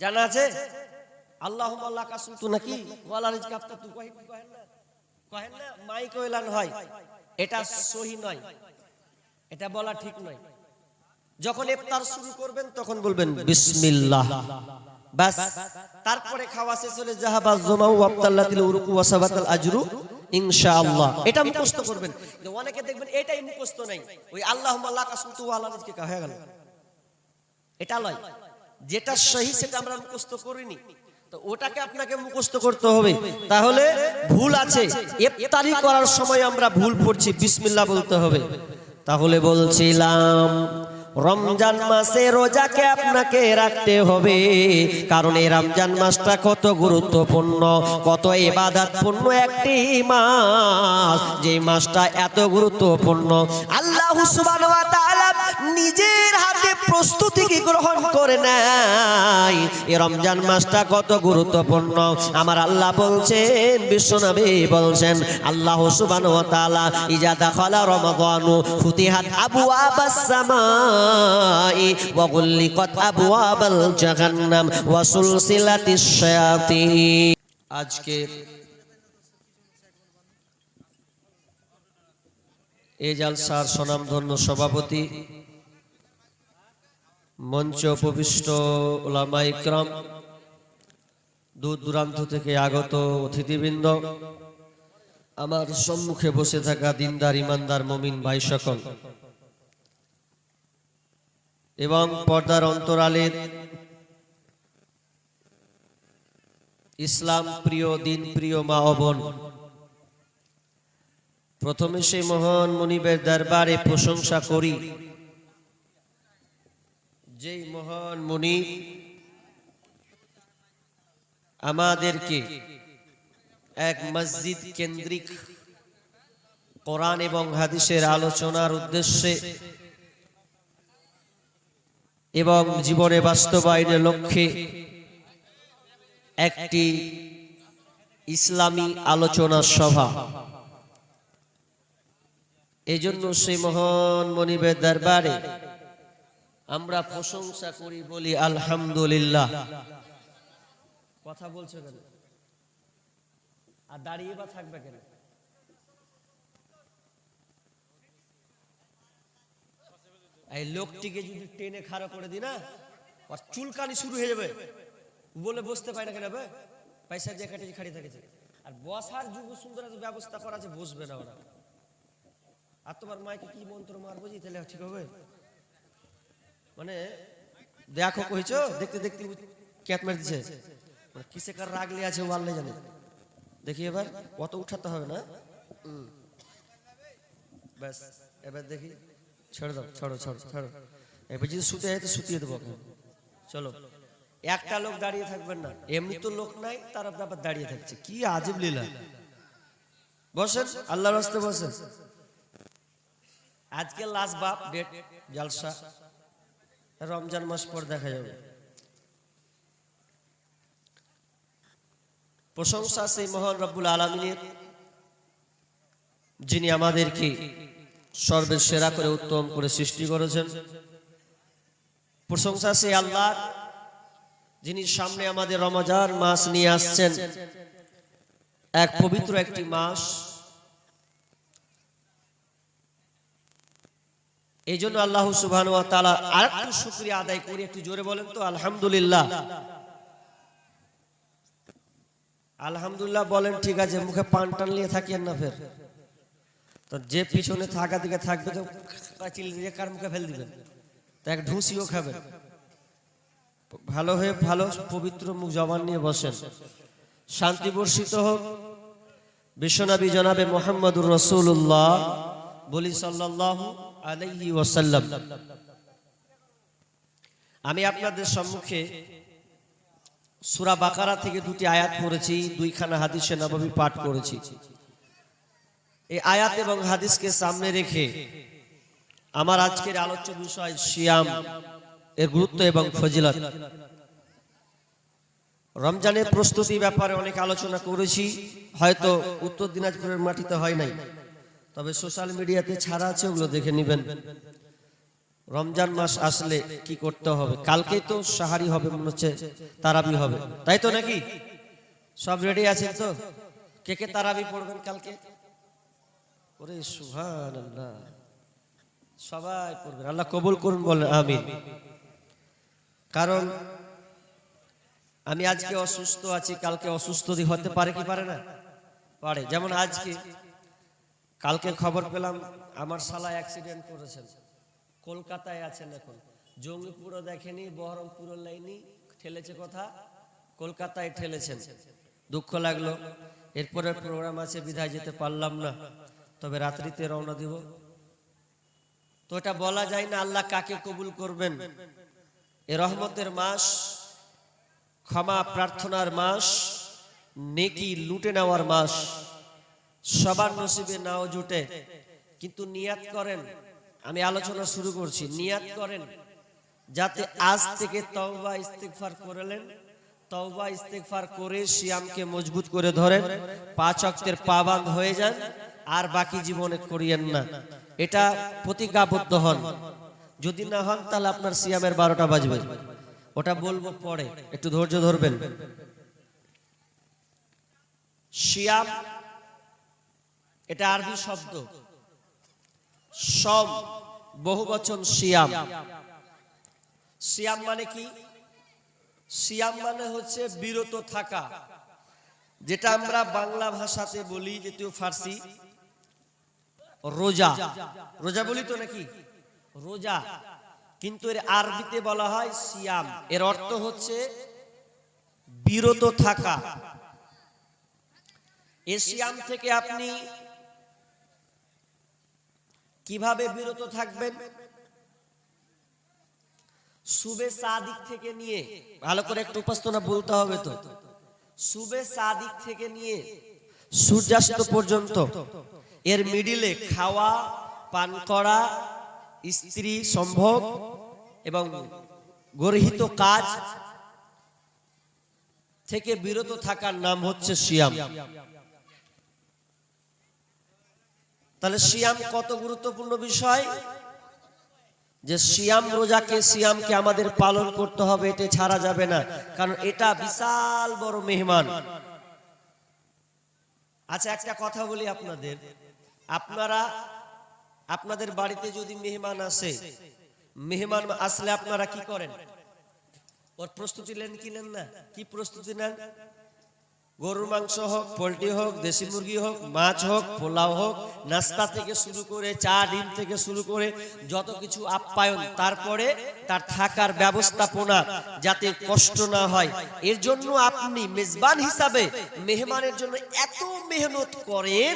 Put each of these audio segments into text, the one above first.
জানা আছে? আল্লাহ নাকি? হয়। এটা সহি নয়। এটা বলা ঠিক নয়। যখন ইফতার শুরু করবেন, তখন বলবেন, বিসমিল্লাহ। বাস, তারপরে খাওয়া শেষ হলে জাহাবা জমাউ আবতাল্লাতিল উরুকু ওয়াসাবাতাল আজরু, ইনশাআল্লাহ। এটা মুখস্থ করবেন। অনেকে দেখবেন এটাই মুখস্থ নাই। ওই আল্লাহুম্মা লাকা সুতু আলা হয়ে গেল। এটা লয়। যেটা সহি, সেটা আমরা মুখস্থ করিনি। তো ওটাকে আপনাকে মুখস্থ করতে হবে। তাহলে ভুল আছে। ইফতারি করার সময় আমরা ভুল পড়ছি। বিসমিল্লাহ বলতে হবে। তাহলে বলছিলাম, রমজান মাসে রোজাকে আপনাকে রাখতে হবে। কারণ এই রমজান মাসটা কত গুরুত্বপূর্ণ, কত ইবাদতপূর্ণ একটি মাস। যে মাসটা এত গুরুত্বপূর্ণ। আল্লাহ সুবহানাহু ওয়া তাআলা নিজের হাতে প্রস্তুতি কি গ্রহণ করে নাই? এই রমজান মাসটা কত গুরুত্বপূর্ণ। আমার আল্লাহ বলছেন, বিশ্বনবী বলছেন, আল্লাহ সুবহানাহু ওয়া তাআলা, ইজা দাখালা রমাদানু ফুতিহাত আবওয়াবাস সামাই ওয়া গুল্লিকাত আবওয়াবাল জাহান্নাম ওয়া সুলসিলাতিশ শায়াতিন। আজকে এই জালসার স্বনামধন্য সভাপতি মঞ্চে উপবিষ্ট ওলামা ইকরাম, দূর দূরান্ত থেকে আগত অতিথিবৃন্দ, আমার সম্মুখে বসে থাকা দিনদার, ইমানদার মমিন ভাই সকল। এবং পর্দার অন্তরালের ইসলাম প্রিয়, দিন প্রিয় মা অবন প্রথমে সেই মহান মনিবের দরবারে প্রশংসা করি। যেই মহান মুনি আমাদেরকে এক মসজিদ কেন্দ্রিক কোরআন এবং হাদিসের আলোচনার উদ্দেশ্যে এবং জীবনে বাস্তবায়নের লক্ষ্যে একটি ইসলামী আলোচনা সভা। এজন্য জন্য সেই মহান মনিবের দরবারে আমরা প্রশংসা করি বলি আলহামদুলিল্লাহ। কথা বলছো কেন? আর দাঁড়িয়ে বা থাকবে কেন? এই লোকটিকে যদি টেনে খাড়া করে দি না, আর চুলকানি শুরু হয়ে যাবে। বলে বসতে পারে না কেন পয়সা দিয়ে কাটিয়ে খাড়ি থাকেছে আর বসার যুব সুন্দর ব্যবস্থা করা আছে, বসবে না ওরা। আর তোমার মাইকে কি মন্ত্র মারবো যে, তাহলে ঠিক হবে? মানে দেখো কইছো, দেখতে দেখতে ক্যাট মার দিছে। মানে কিসে কার রাগলে আছে ও আল্লাহ জানে। দেখি এবার, অত উঠাতে হবে না। ব্যাস, এবার দেখি, ছেড়ে দাও, ছাড়ো ছাড়ো ছাড়ো। এবার যদি শুতে হয় তো শুতিয়ে দেবো। চলো। একটা লোক দাঁড়িয়ে থাকবেন না। এমনি তো লোক নাই, তার ব্যাপার দাঁড়িয়ে থাকছে। কি আজব লীলা। বসেন, আল্লাহর রাস্তে বসেন। আজকে লাস্ট বাপ, ডেট, জালসা। রমজান মাস পর দেখা যাবে। প্রশংসা সেই মহান রব্বুল আলমিনের, যিনি আমাদেরকে সর্বের সেরা করে উত্তম করে সৃষ্টি করেছেন। প্রশংসা সেই আল্লাহ, যিনি সামনে আমাদের রমজান মাস নিয়ে আসছেন। এক পবিত্র একটি মাস। এই জন্য আল্লাহ সুবহান ওয়া তাআলা আরেকটু শুকরিয়া আদায় করি, একটু জোরে বলেন তো, আলহামদুলিল্লাহ। আলহামদুলিল্লাহ বলেন, ঠিক আছে, মুখে পান টান নিয়ে থাকিয়েন না ফের। তো যে পিছনে থাকা দিকে থাকবে তো কার মুখে ফেল দিবেন? তো এক ঢুসিও খাবেন ভালো হয়ে ভালো পবিত্র মুখ জবান নিয়ে বসেন। শান্তি বর্ষিত হোক। বিশ্বনবী জনাবে মোহাম্মদুর রসুল্লাহ বলি সাল্লাল্লাহু আলাইহি ওয়াসাল্লাম। আমি আপনাদের সম্মুখে সূরা বাকারা থেকে দুটি আয়াত পড়েছি, দুইখানা হাদিসে নববী পাঠ করেছি। এই আয়াত এবং হাদিসকে সামনে রেখে আমার আজকের আলোচ্য বিষয় সিয়াম, এর গুরুত্ব এবং ফজিলত। রমজানের প্রস্তুতি ব্যাপারে অনেক আলোচনা করেছি, হয়তো উত্তর দিনাজপুরের মাটিতে হয় নাই। তবে সোশ্যাল মিডিয়াতে ছাড়া আছে, ওগুলো দেখে নেবেন। রমজান মাস আসলে কি করতে হবে? কালকেই তো সাহারি হবে, মনে হচ্ছে তারাবি হবে। তাই তো নাকি? সব রেডি আছেন তো? কে কে তারাবি পড়বেন কালকে? ওরে সুহান সবাই পড়বেন। আল্লাহ কবুল করুন বলেন আমি কারণ আমি আজকে অসুস্থ আছি, কালকে অসুস্থ হতে পারে কি পারে না? পারে। যেমন আজকে কালকে খবর পেলাম, আমার শালা অ্যাক্সিডেন্ট করেছেন। কলকাতায় আছেন এখন। জঙ্গিপুরও দেখেনি, বহরমপুরও লাইনি ঠেলেছে কথা, কলকাতায় ঠেলেছেন। দুঃখ লাগল এরপরে প্রোগ্রাম আছে বিধায় যেতে পারলাম না, তবে রাত্রিতে রওনা দিব। তো এটা বলা যায় না, আল্লাহ কাকে কবুল করবেন। এ রহমতের মাস, ক্ষমা প্রার্থনার মাস, নেকি লুটে নেওয়ার মাস। সবার নসিবে নাও জুটে। কিন্তু নিয়াত করেন। আমি আলোচনা শুরু করছি। নিয়াত করেন। যাতে আজ থেকে তওবা, ইস্তেগফার করলেন। তওবা, ইস্তেগফার করে সিয়ামকে মজবুত করে ধরেন। পাঁচ অক্তের পাবান্দ হয়ে যান। আর বাকি জীবনে করিয়েন না। এটা প্রতিজ্ঞাবদ্ধ হন। যদি না হন, তাহলে আপনার সিয়ামের বারোটা বাজবে। ওটা বলব পরে। একটু ধৈর্য ধরবেন। সিয়াম এটা আরবি শব্দ। সব, বহু বচন সিয়াম। সিয়াম মানে কি? সিয়াম মানে হচ্ছে বিরত থাকা। যেটা আমরা বাংলা ভাষাতে বলি, যেটিও ফার্সি। রোজা। রোজা বলি তো নাকি? রোজা। কিন্তু এর আরবিতে বলা হয় সিয়াম। এর অর্থ হচ্ছে বিরত থাকা। এ সিয়াম থেকে আপনি কীভাবে বিরত থাকবেন? সুবে সাদিক থেকে নিয়ে, ভালো করে একটু উপাসনা বলতে হবে তো। সুবে সাদিক থেকে নিয়ে সূর্যাস্ত পর্যন্ত, এর মিডিলে খাওয়া, পান করা, স্ত্রী সম্ভব এবং গর্হিত কাজ থেকে বিরত থাকার নাম হচ্ছে সিয়াম। তাহলে সিয়াম কত গুরুত্বপূর্ণ বিষয়? যে সিয়াম রোজাকে, সিয়ামকে আমাদের পালন করতে হবে এটা ছাড়া যাবে না। কারণ এটা বিশাল বড় মেহমান। আচ্ছা একটা কথা বলি আপনাদের। আপনারা, আপনাদের বাড়িতে যদি মেহমান আসে, মেহমান আসলে আপনারা কি করেন? ওর প্রস্তুতি নেন কি নেন না? কি প্রস্তুতি নেন? গরুর মাংস হোক, পোলট্রি হোক, দেশি মুরগি হোক, মাছ হোক, পোলাও হোক, নাস্তা থেকে শুরু করে, চা, ডিম থেকে শুরু করে যত কিছু আপ্যায়ন, তারপরে তার থাকার ব্যবস্থাপনা যাতে কষ্ট না হয়। এর জন্য আপনি মেজবান হিসাবে মেহমানের জন্য এত মেহনত করেন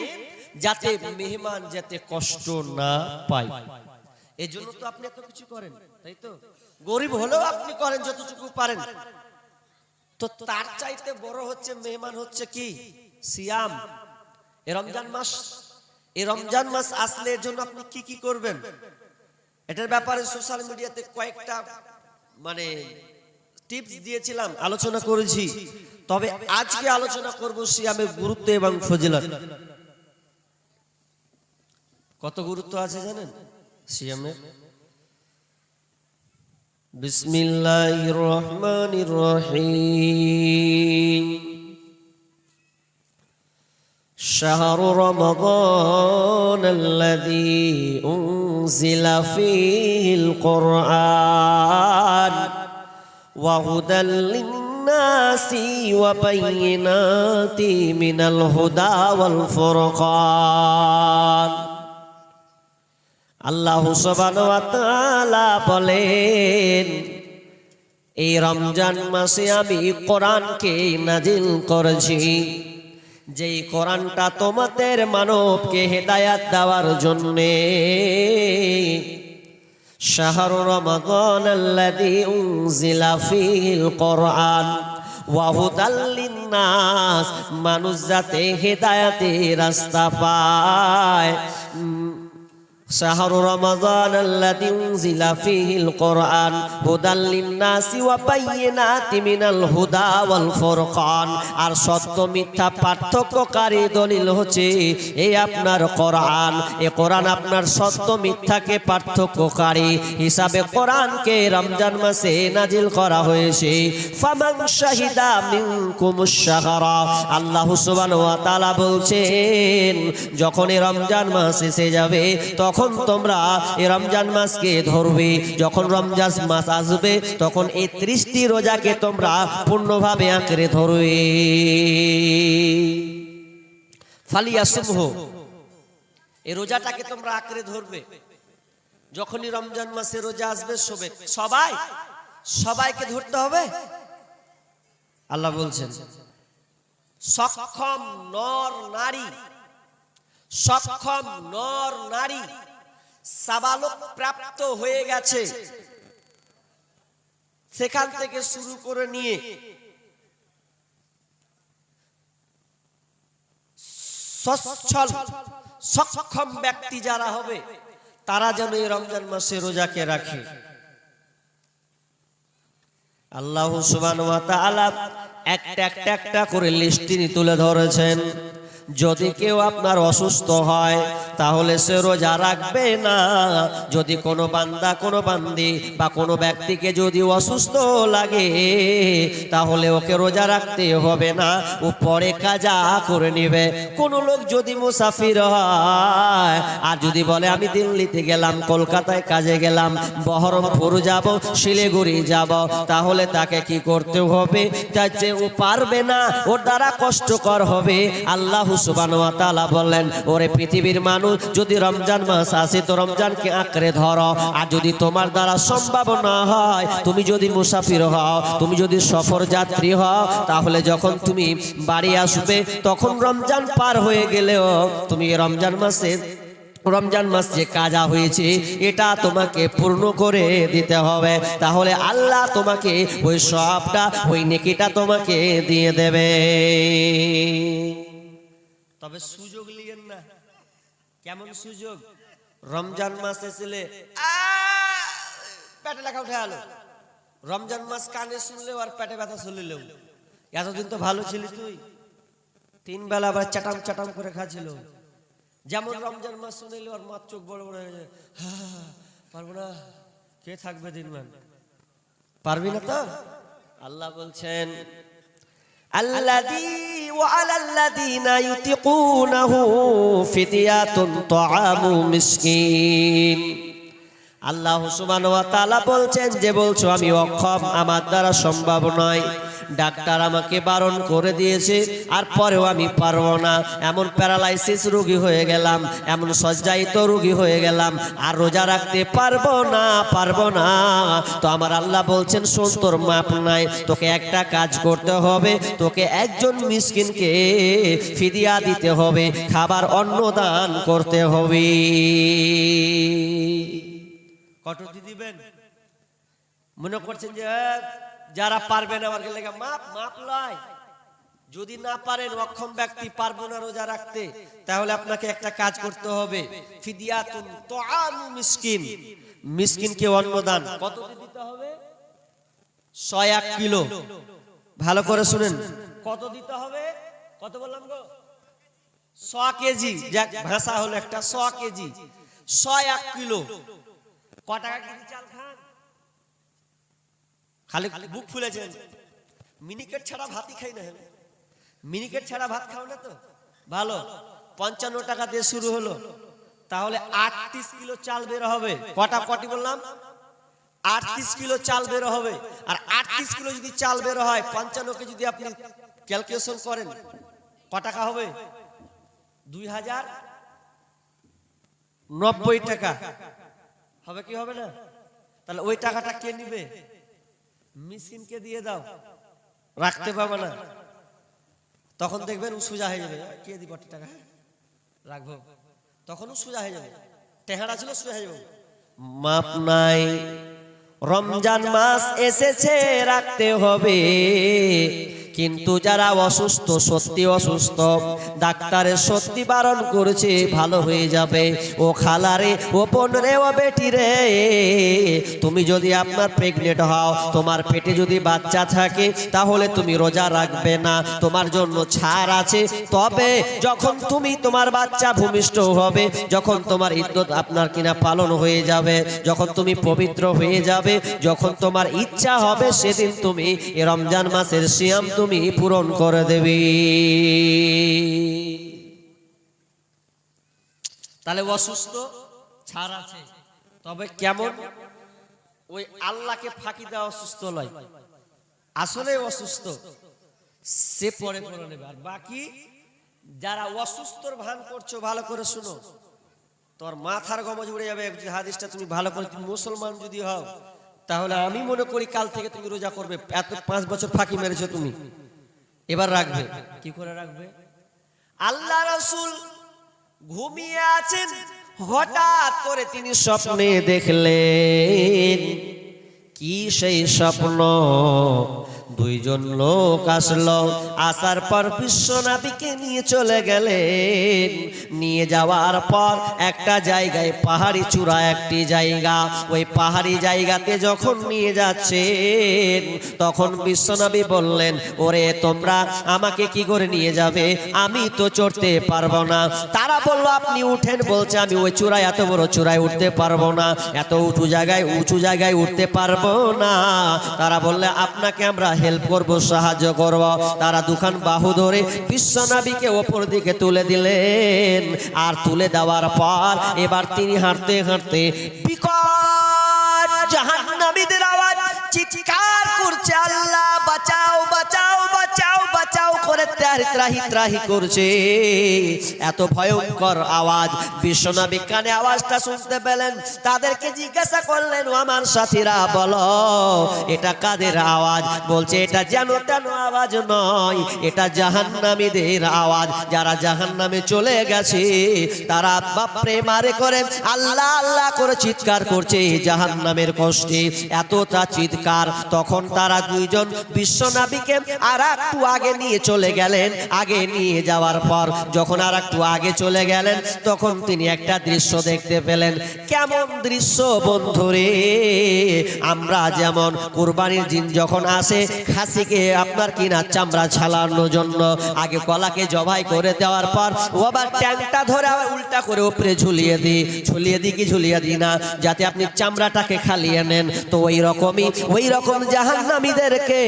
যাতে মেহমান যাতে কষ্ট না পায়। এই জন্য তো আপনি এত কিছু করেন, তাই তো? গরিব হলেও আপনি করেন, যতটুকু পারেন। তো তার চাইতে বড় হচ্ছে মেহমান হচ্ছে কি? সিয়াম। এ রমজান মাস। এই রমজান মাস আসলে এর জন্য আপনি কি কি করবেন? এটার ব্যাপারে সোশ্যাল মিডিয়াতে কয়েকটা মানে টিপস দিয়েছিলাম, আলোচনা করেছি। তবে আজকে আলোচনা করব সিয়ামের গুরুত্ব এবং ফজিলত। কত গুরুত্ব আছে জানেন? সিয়ামের بسم الله الرحمن الرحيم شهر رمضان الذي أنزل فيه القرآن وهدى للناس وبينات من الهدى والفرقان আল্লাহ বলেন, এই রমজান মাসে আমি কোরআনকে নাজিল করেছি। যেই কোরআনটা তোমাদের মানবকে হেদায়াত দেওয়ার জন্যে। শাহরু উনজিলা ফীহিল কোরআন মানুষ যাতে হেদায়াতের রাস্তা পায়। شهر رمضان الذي انزل فيه القرآن هدى للناس وبينات من الهدى والفرقان আর সত্য মিথ্যা পার্থক্যকারী দলিল হচ্ছে এই আপনার কোরআন এ কোরআন আপনার সত্য মিথ্যাকে পার্থক্যকারী হিসাবে কোরআনকে রমজান মাসে নাজিল করা হয়েছে ফামান শাহিদা মিনকুমুশ শাহরা আল্লাহ সুবহানাহু ওয়া তাআলা বলছেন যখন এই রমজান মাস এসে যাবে তখন তোমরা এই রমজান মাসকে ধরবে, যখন রমজান মাস আসবে, তখন এই ত্রিশটি রোজাকে তোমরা পূর্ণভাবে আঁকড়ে ধরবে। ফালিয়া সুমহ এই রোজাটাকে তোমরা আঁকড়ে ধরবে। যখনই রমজান মাসে রোজা আসবে, সবে সবাই সবাইকে ধরতে হবে। আল্লাহ বলছেন, সক্ষম নর নারী, সক্ষম নর নারী সাবালক প্রাপ্ত হয়ে গেছে। সেখান থেকে শুরু করে নিয়ে সচ্ছল, সক্ষম ব্যক্তি যারা হবে, তারা যেন এই রমজান মাসে রোজাকে রাখে। আল্লাহ তাআলা একটা একটা একটা করে লিস্ট তিনি তুলে ধরেছেন। যদি কেউ আপনার অসুস্থ হয়, তাহলে সে রোজা রাখবে না। যদি কোনো বান্দা, কোনো বান্দি বা কোনো ব্যক্তিকে যদি অসুস্থ লাগে, তাহলে ওকে রোজা রাখতে হবে না। ও পরে কাজা করে নিবে। কোনো লোক যদি মুসাফির হয়, আর যদি বলে, আমি দিল্লিতে গেলাম, কলকাতায় কাজে গেলাম, বহরমপুর যাব, শিলিগুড়ি যাব, তাহলে তাকে কি করতে হবে? যাচ্ছে ও পারবে না। ওর দ্বারা কষ্টকর হবে। আল্লাহ সুবান তালা বললেন, ওরে পৃথিবীর মানুষ, যদি রমজান মাস আসে, তো রমজানকে আঁকড়ে ধরো। আর যদি তোমার দ্বারা সম্ভব না হয়, তুমি যদি মুসাফির হও, তুমি যদি সফর যাত্রী হও, তাহলে যখন তুমি বাড়ি আসবে, তখন রমজান পার হয়ে গেলেও তুমি রমজান মাসে, রমজান মাস যে কাজা হয়েছে, এটা তোমাকে পূর্ণ করে দিতে হবে। তাহলে আল্লাহ তোমাকে ওই সবটা, ওই নেকিটা তোমাকে দিয়ে দেবে। তবে সুযোগ লিয়েন না। কেমন সুযোগ? রমজান মাস এসেলে পেটে লেখা উঠে আলো। রমজান মাস কানে শুনলেও আর পেটে ব্যথা শুনলেও এতদিন তো ভালো ছিলি তুই। তিন বেলা আবার চাটাম চাটাম করে খাচ্ছিল। যেমন রমজান মাস শুনিলে আর মার চোখ বড় বড় হয়ে পারব না। কে থাকবে দিনমান? পারবি না তো? আল্লাহ বলছেন الذي وعلى الذين يطيقونه فدية طعام مسكين. আল্লাহ তাআলা বলছেন, যে বলছো আমি অক্ষম, আমার দ্বারা সম্ভব নয়। ডাক্তার আমাকে বারণ করে দিয়েছে, আর পরেও আমি পারব না। এমন প্যারালাইসিস রুগী হয়ে গেলাম, এমন সজ্জায়িত রুগী হয়ে গেলাম, আর রোজা রাখতে পারব না পারব না। তো আমার আল্লাহ বলছেন, শোন, তোর মাপ নাই, তোকে একটা কাজ করতে হবে, তোকে একজন মিসকিনকে ফিদিয়া দিতে হবে, খাবার অন্নদান করতে হবে। কটতি দিবেন। মনে করছেন যে যারা পারবেন আমার লেগে, মাপ মাপ লয় যদি না পারেন, অক্ষম ব্যক্তি পারব না রোজা রাখতে, তাহলে আপনাকে একটা কাজ করতে হবে। ফিদিয়াতুন তোআমু মিসকিন। অন্নদান। কত দিতে হবে? ছয় এক কিলো। ভালো করে শুনেন। কত দিতে হবে? কত বললাম গো? ছ কেজি। ভাষা হলো একটা, ছ কেজি। ছয় এক কিলো। ক টাকা খালি বুক ফুলেছেন। মিনিকেট ছাড়া ভাতই খাই না হেলে মিনিকেট ছাড়া ভাত খাও না তো? ভালো। পঞ্চান্ন টাকা দিয়ে শুরু হলো। তাহলে আটত্রিশ কিলো চাল বের হবে। কটা কটি বললাম? আটত্রিশ কিলো চাল বের হবে। আর আটত্রিশ কিলো যদি চাল বের হয়, পঞ্চান্নকে যদি আপনি ক্যালকুলেশন করেন, ক টাকা হবে? দুই হাজার নব্বই টাকা। হবে কি হবে না? তাহলে ওই টাকাটা কে নিবে? মিসকিনকে দিয়ে দাও। রাখতে পারবে না। তখন দেখবেন ও সোজা হয়ে যাবে। কে দিব টাকা? রাখব। তখন ও সোজা হয়ে যাবে। টেহারা ছিল, সোজা হয়ে যাবে। মাপ নাই। রমজান মাস এসেছে, রাখতে হবে। কিন্তু যারা অসুস্থ, সত্যি অসুস্থ। ডাক্তারের সত্যি বারণ করেছে, ভালো হয়ে যাবে। ও খালারে, ও বোন ও বেটি রে, তুমি যদি আপনার প্রেগনেন্ট হও, তোমার পেটে যদি বাচ্চা থাকে, তাহলে তুমি রোজা রাখবে না। তোমার জন্য ছাড় আছে। তবে যখন তুমি তোমার বাচ্চা ভূমিষ্ঠ হবে, যখন তোমার ইদ্যত আপনার কিনা পালন হয়ে যাবে, যখন তুমি পবিত্র হয়ে যাবে, যখন তোমার ইচ্ছা হবে, সেদিন তুমি রমজান মাসের সিয়াম তুমি পূরণ করে দেবে। তাহলে অসুস্থ, ছাড় আছে। তবে কেমন? ওই আল্লাহকে ফাঁকি দেওয়া অসুস্থ নয়। আসলে অসুস্থ, সে পরে করে নেবে। আর বাকি, যারা অসুস্থর ভান করছ, ভালো করে শুনো। তোর মাথার গমজ উড়ে যাবে। হাদিসটা তুমি ভালো করে মুসলমান যদি হও তাহলে আমি মনে করি কাল থেকে তুমি রোজা করবে। এত পাঁচ বছর ফাঁকি মেরেছো তুমি। এবার রাখবে। কি করে রাখবে? আল্লাহ রসুল ঘুমিয়ে আছেন, হঠাৎ করে তিনি স্বপ্নে দেখলেন। কি সেই স্বপ্ন? দুইজন লোক আসলো। আসার পর বিশ্বনাথীকে নিয়ে চলে গেলেন। নিয়ে যাওয়ার পর একটা জায়গায় পাহাড়ি চূড়া একটি জায়গা। ওই পাহাড়ি জায়গাতে যখন নিয়ে যাচ্ছেন, তখন বিশ্বনবী বললেন, ওরে, তোমরা আমাকে কি করে নিয়ে যাবে? আমি তো চড়তে পারব না। তারা বলল, আপনি উঠেন। বলছে, আমি ওই চূড়ায়, এত বড় চূড়ায় উঠতে পারব না। এত উঁচু জায়গায় উঁচু জায়গায় উঠতে পারব না। তারা বললে, আপনাকে আমরা হেল্প করব, সাহায্য করব। তারা দুখান বাহু ধরে বিশ্বনাবিকে ওপর দিকে তুলে দিলেন। আর তুলে দেওয়ার পর এবার তিনি হাঁটতে হাঁটতে বিকট আওয়াজ, চিৎকার করছে, আল্লাহ বাঁচাও বাঁচাও বাঁচাও। করে ত্রাহি ত্রাহি ত্রাহি করছে। এত ভয়ঙ্কর আওয়াজ। বিশ্বনবী কানে আওয়াজটা শুনতে পেলেন। তাদেরকে জিজ্ঞাসা করলেন আমার সাথীরা, বলো, এটা কাদের আওয়াজ? বলছে, এটা যেন তেন আওয়াজ নয়, এটা জাহান্নামীদের আওয়াজ। যারা জাহান্নামে চলে গেছে, তারা বাপরে মারে করে, আল্লাহ আল্লাহ করে চিৎকার করছে জাহান্নামের কষ্টে। এতটা চিৎকার। তখন তারা দুইজন বিশ্বনাবিকে আর একটু আগে নিয়ে চলে গেলেন, আগে নিয়ে যাওয়ার পর যখন আর একটু আগে চলে গেলেন, তখন তিনি একটা দৃশ্য দেখতে পেলেন। কেমন দৃশ্য বন্ধুরে আমরা যেমন কুরবানির দিন যখন আসে, খাসিকে আপনার কিনা চামড়া ছালানোর জন্য আগে কলাকে জবাই করে দেওয়ার পর ও আবার ট্যাংটা ধরে আবার উল্টা করে উপরে ঝুলিয়ে দিই। ঝুলিয়ে দিই কি ঝুলিয়ে দিই না? যাতে আপনি চামড়াটাকে খালিয়ে নেন। তো ওই রকমই, ওই রকম জাহান্নামীদেরকে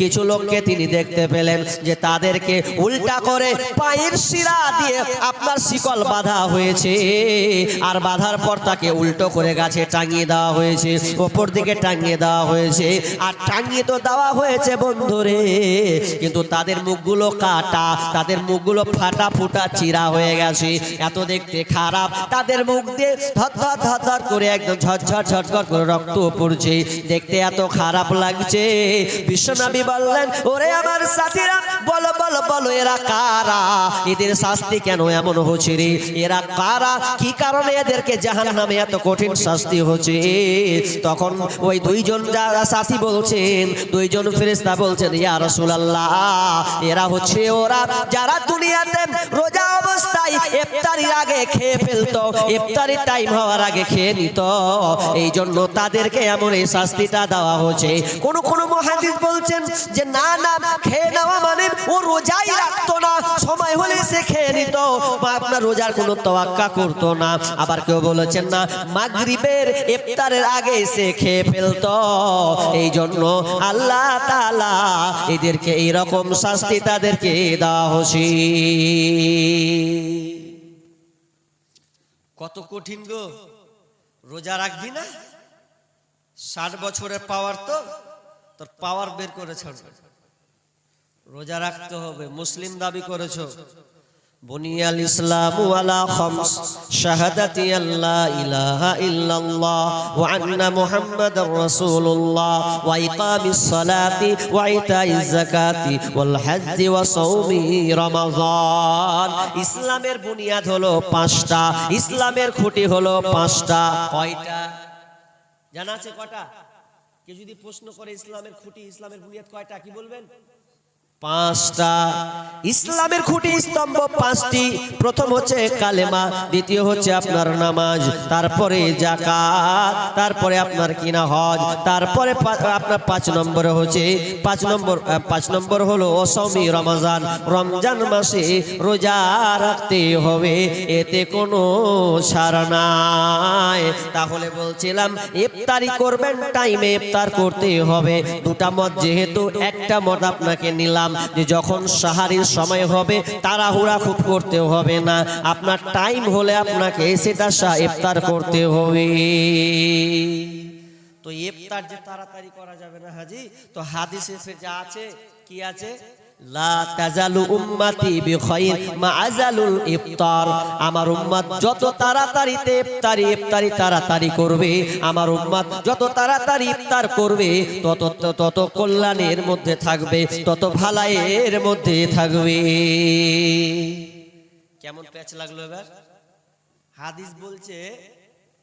কিছু লোককে তিনি দেখতে পেলেন। যে তাদেরকে উল্টা করে পায়ের শিরা দিয়ে আপনার শিকল বাঁধা হয়েছে। আর বাঁধার পর তাকে উল্টো করে গাছে টাঙিয়ে দেওয়া হয়েছে, ওপর দিকে টাঙিয়ে দেওয়া হয়েছে। আর টাঙিয়ে তো দেওয়া হয়েছে বন্ধুরে, কিন্তু তাদের মুখগুলো কাটা, তাদের মুখগুলো ফাটা ফুটা চিরা হয়ে গেছে। এত দেখতে খারাপ, তাদের মুখ দিয়ে ধর ধর করে একদম ঝরঝর ঝরঝর করে রক্ত পড়ছে। দেখতে এত খারাপ লাগছে। বিশ্বনবী বললেন, ওরে আমার সাথীরা বলো বলো বলো, এরা কারা? এদের শাস্তি কেন এমন হচ্ছে রে? এরা কারা? কি কারণে এদেরকে জাহান নামে এত কঠিন শাস্তি হচ্ছে? তখন ওই দুইজন যারা সাথী বলছেন, দুইজন ফেরেস্তা বলছেন, ইয়া রাসূলুল্লাহ, এরা হচ্ছে ওরা যারা দুনিয়াতে রোজা অবস্থায় ইফতারির আগে খেয়ে ফেলতো, ইফতারির টাইম হওয়ার আগে খেয়ে নিত। এই জন্য তাদেরকে এমন এই শাস্তিটা দেওয়া হচ্ছে। কোন কোন মহাদিস বলছেন যে, না না, খেয়ে নেওয়া মানে ও রোজাই রাখতো না, সময় হলে সে খেয়ে নিত। বা আপনার রোজার কোনো তোয়াক্কা করতো না। আবার কেউ বলেছেন না, মাগরিবের ইফতারের আগে সে খেয়ে ফেলতো। এই জন্য আল্লাহ তাআলা এদেরকে এই রকম শাস্তি তাদেরকে দেওয়া হচ্ছে কত কঠিন গো। রোজা রাখবি না? ষাট বছরের পাওয়ার তো, তোর পাওয়ার বের করে ছাড়বে। রোজা রাখতে হবে, মুসলিম দাবি করেছ। বুনিয়াল ইসলাম আলা খামস, শাহাদাতি আল্লা ইলাহা ইল্লাল্লাহ, ওয়া আন্না মুহাম্মাদার রাসূলুল্লাহ, ওয়া ইকামিস সালাতি, ওয়া ইতাইজ যাকাতি, ওয়াল হজ্জি ওয়া সাওমি রমাযান ইসলামের বুনিয়াদ হলো পাঁচটা, ইসলামের খুঁটি হলো পাঁচটা। কয়টা? জানা আছে কয়টা কেউ যদি প্রশ্ন করে ইসলামের খুঁটি, ইসলামের বুনিয়াদ কয়টা, কি বলবেন? পাঁচটা ইসলামের খুঁটি স্তম্ভ পাঁচটি। প্রথম হচ্ছে কালেমা, দ্বিতীয় হচ্ছে আপনার নামাজ, তারপরে জাকাত তারপরে আপনার কিনা হজ, তারপরে আপনার পাঁচ নম্বরে হচ্ছে, পাঁচ নম্বর পাঁচ নম্বর হলো অসমী রমজান। রমজান মাসে রোজা রাখতে হবে, এতে কোনো সারা নাই। তাহলে বলছিলাম, ইফতারি করবেন, টাইমে ইফতার করতে হবে। দুটা মত যেহেতু একটা মত আপনাকে নিলাম যে যখন সাহারির সময় হবে, তাড়াহুড়া খুব করতে হবে না। আপনার টাইম হলে আপনাকে সেটা শাহ ইফতার করতে হবে। তো ইফতার যে তাড়াতাড়ি করা যাবে না হাজি? তো হাদিসে যা আছে, কি আছে? আমার উম্মত যত তাড়াতাড়িতে ইফতারি ইফতারি তাড়াতাড়ি করবে, আমার উম্মত যত তাড়াতাড়ি ইফতার করবে, তত তত- কল্যাণের মধ্যে থাকবে, তত ভালাইয়ের মধ্যে থাকবে। কেমন প্যাচ লাগল এবার? হাদিস বলছে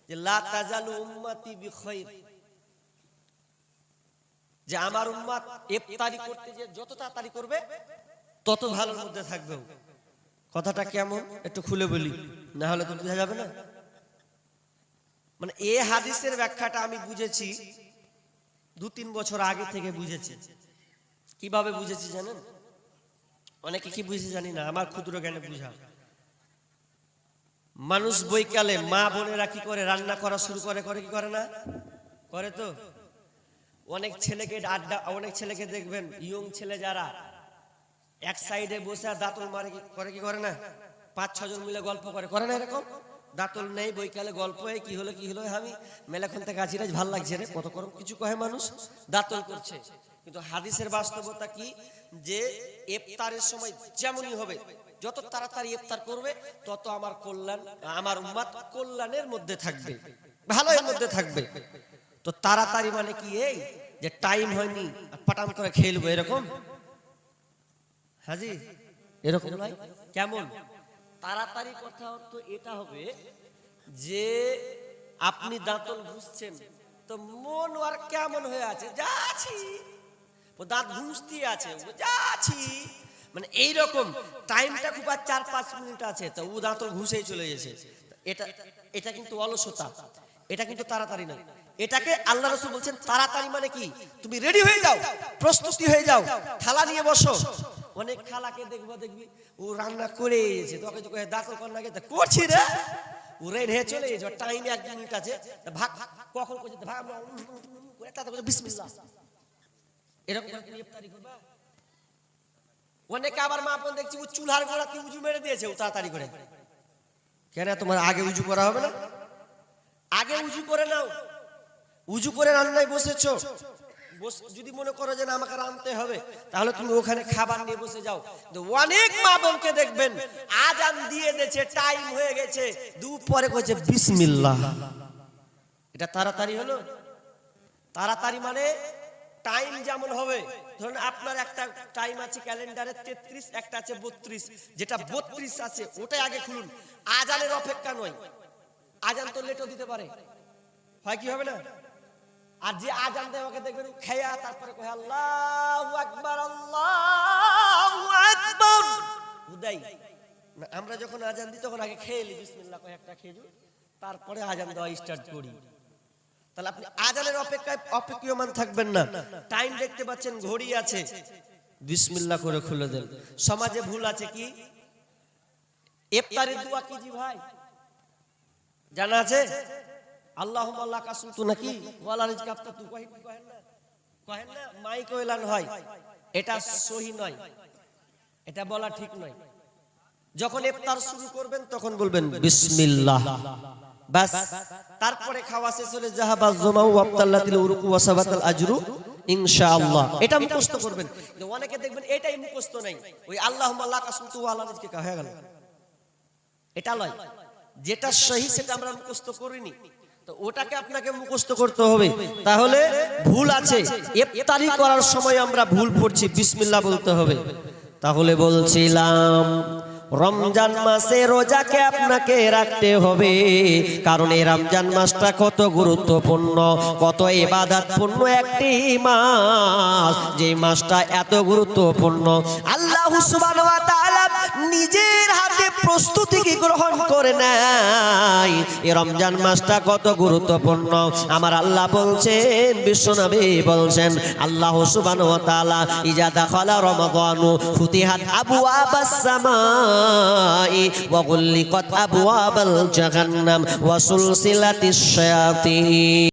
যে, লা তাজালু উম্মতি বিখাইর। যে আমার উম্মাদ ইফতারি করতে যে যত তাড়াতাড়ি করবে, তত ভালোর মধ্যে থাকবে কথাটা কেমন? একটু খুলে বলি, না হলে তো বোঝা যাবে না। মানে এ হাদিসের ব্যাখ্যাটা আমি বুঝেছি দু তিন বছর আগে থেকে বুঝেছি। কীভাবে বুঝেছি জানেন? অনেকে কি বুঝে জানি না, আমার ক্ষুদ্র জ্ঞানে বুঝা। মানুষ বৈকালে মা বোনেরা কি করে? রান্না করা শুরু করে করে কি করে না? করে তো? অনেক ছেলেকে আড্ডা, অনেক ছেলেকে দেখবেন, ইয়ং ছেলে যারা, এক সাইডে বসে আর দাঁতল মারে করে কি করে না? পাঁচ ছজন মিলে গল্প করে করে না এরকম? দাঁতল নেই বইকালে গল্প হয়, কি হলো কি হলো আমি মেলাখন থেকে আছি রে ভালো লাগছে রে, কত করম, কিছু কহে মানুষ? দাঁতল করছে। কিন্তু হাদিসের বাস্তবতা কি? যে ইফতারের সময় যেমনই হবে, যত তাড়াতাড়ি ইফতার করবে, তত আমার কল্যাণ, আমার উম্মাত কল্যাণের মধ্যে থাকবে। ভালো এর মধ্যে থাকবে। তো তাড়াতাড়ি মানে কি এই যে টাইম হয়নি পাটাম করে খেলব এরকম? হাজি, এরকম নয় কেমন? তাড়াতাড়ি কথা তো এটা হবে যে আপনি দাঁতল ঘুষছেন, তো মন আর কেমন হয়ে আছে? যাচ্ছি দাঁত ঘুষতে আছে যাচ্ছি মানে এইরকম টাইমটা খুব আর চার পাঁচ মিনিট আছে, তো ও দাঁতল ঘুষেই চলে গেছে। এটা এটা কিন্তু অলসতা, এটা কিন্তু তাড়াতাড়ি নয়। এটাকে আল্লাহ রসুল বলছেন তাড়াতাড়ি মানে কি? তুমি রেডি হয়ে যাও, প্রস্তুতি হয়ে যাও, থালা নিয়ে বসো। অনেক খালাকে দেখব, দেখবি, ও রান্না করে এসেছে। তোকে তো কয়ে দাঁতল গেছে করছি রে। ও রেড হয়ে চলে গেছে টাইম এক মিনিট আছে। ভাগ, কখন করছে? ভাগ করে তাতে বিসমিল্লাহ। এরকম করে অনেকে আবার মা বোন দেখছি, ও চুলহার গোড়াতে উজু মেরে দিয়েছে, ও তাড়াতাড়ি করে। কেন তোমার আগে উজু করা হবে না? আগে উজু করে নাও। উজু করে রান্নায় বসেছ? বস- যদি মনে করো যে না, আমাকে রাঁধতে হবে, তাহলে তুমি ওখানে খাবার নিয়ে বসে যাও। অনেক মা বোনকে দেখবেন, আজান দিয়ে দিয়েছে টাইম হয়ে গেছে। দুপুরে কইছে, বিসমিল্লাহ। এটা তাড়াতাড়ি হলো? তাড়াতাড়ি মানে টাইম যেমন হবে, ধরুন আপনার একটা টাইম আছে ক্যালেন্ডারে তেত্রিশ, একটা আছে বত্রিশ। যেটা বত্রিশ আছে, ওটাই আগে খুলুন। আজানের অপেক্ষা নয়। আজান তো লেটও দিতে পারে। হয় কি হবে না? আর যে আজান দেয় ওকে দেখবেন খেয়া, তারপরে কহে আল্লাহ আকবার, আল্লাহ আমরা যখন আজান দিই, তখন আগে খেয়ে নি, বিসমিল্লাহ কয়ে, একটা খেজুর তারপরে আজান দেওয়া স্টার্ট করি। তাহলে আপনি আজানের অপেক্ষায় অপেক্ষমান থাকবেন না। টাইম দেখতে পাচ্ছেন, ঘড়ি আছে। বিসমিল্লাহ করে খুলে দেন। সমাজে ভুল আছে কি? ইফতারের দোয়া কি জি ভাই? জানা আছে? আল্লাহ আল্লাহ তু নাকি? ওয়ালা রিজকা আফতা তু। না কহেন না মাইক এলান হয়, এটা সহি নয়, এটা বলা ঠিক নয়। যখন ইফতার শুরু করবেন, তখন বলবেন, বিসমিল্লাহ। বাস তারপরে খাওয়া শেষ হলে আজরু, ইনশাআল্লাহ। এটা মুখস্থ করবেন। অনেকে দেখবেন, এটাই মুখস্থ নাই। ওই ওয়ালা রিজকা হয়ে গেল। এটা লয়। যেটা সহি, সেটা আমরা মুখস্থ করিনি। ওটাকে আপনাকে মুখস্থ করতে হবে। তাহলে ভুল আছে। ইফতারি করার সময় আমরা ভুল পড়ছি, বিসমিল্লাহ বলতে হবে। তাহলে বলছিলাম, রমজান মাসে রোজাকে আপনাকে রাখতে হবে। কারণ এই রমজান মাসটা কত গুরুত্বপূর্ণ, কত ইবাদতপূর্ণ একটি মাস। যে মাসটা এত গুরুত্বপূর্ণ। আল্লাহ নিজের হাতে প্রস্তুতি কি গ্রহণ করে নাই? এই রমজান মাসটা কত গুরুত্বপূর্ণ। আমার আল্লাহ বলছেন, বিশ্বনবী বলছেন, আল্লাহ সুবহানাহু ওয়া তাআলা, ইজা দাখালা রমাদানু ফুতিহাত আবওয়াবাস সামাই ওয়া গুল্লিকাত আবওয়াবাল জাহান্নাম ওয়া সুলসিলাতিশ শায়াতিন।